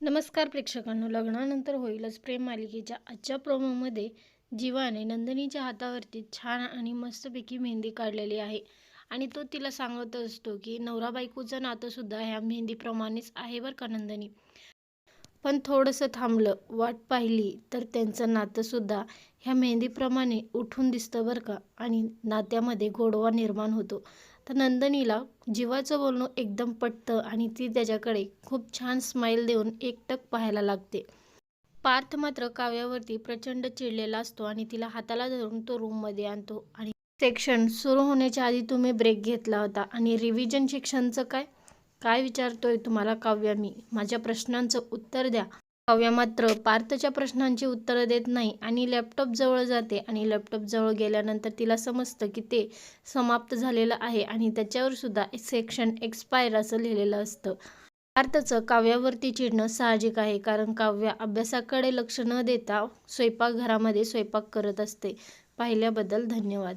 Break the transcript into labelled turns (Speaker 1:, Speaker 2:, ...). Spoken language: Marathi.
Speaker 1: नमस्कार प्रेक्षकांनो लग्नानंतर होईलच प्रेम मालिकेच्या आजच्या प्रोमोमध्ये जीवाने नंदिनीच्या हातावरती छान आणि मस्तपैकी मेहंदी काढलेली आहे. आणि तो तिला सांगत असतो की नवरा बायकोचं नातंसुद्धा ह्या मेहंदीप्रमाणेच आहे बरं का नंदिनी? पण थोडंसं थांबलं वाट पाहिली तर त्यांचं नातंसुद्धा ह्या मेहंदीप्रमाणे उठून दिसतं बरं का? आणि नात्यामध्ये गोडवा निर्माण होतो. तर नंदनीला जीवाचं बोलणं एकदम पटतं आणि ती त्याच्याकडे खूप छान स्माईल देऊन एकटक पाहायला लागते. पार्थ मात्र काव्यावरती प्रचंड चिडलेला असतो आणि तिला हाताला धरून तो रूममध्ये आणतो. आणि सेक्शन सुरू होण्याच्या आधी तुम्ही ब्रेक घेतला होता. आणि रिव्हिजन शिक्षणचं काय? काय विचारतोय तुम्हाला काव्य मी? माझ्या प्रश्नांचं उत्तर द्या. काव्या मात्र पार्थच्या प्रश्नांची उत्तरं देत नाही आणि लॅपटॉप जवळ जाते आणि लॅपटॉप जवळ गेल्यानंतर तिला समजतं की ते समाप्त झालेलं आहे आणि त्याच्यावर सुद्धा सेक्शन एक्सपायर असं लिहिलेलं असतं. पार्थचं काव्यावरती चिडणं साहजिक आहे कारण काव्या अभ्यासाकडे लक्ष न देता स्वयंपाकघरामध्ये स्वयंपाक करत असते. पाहिल्याबद्दल धन्यवाद.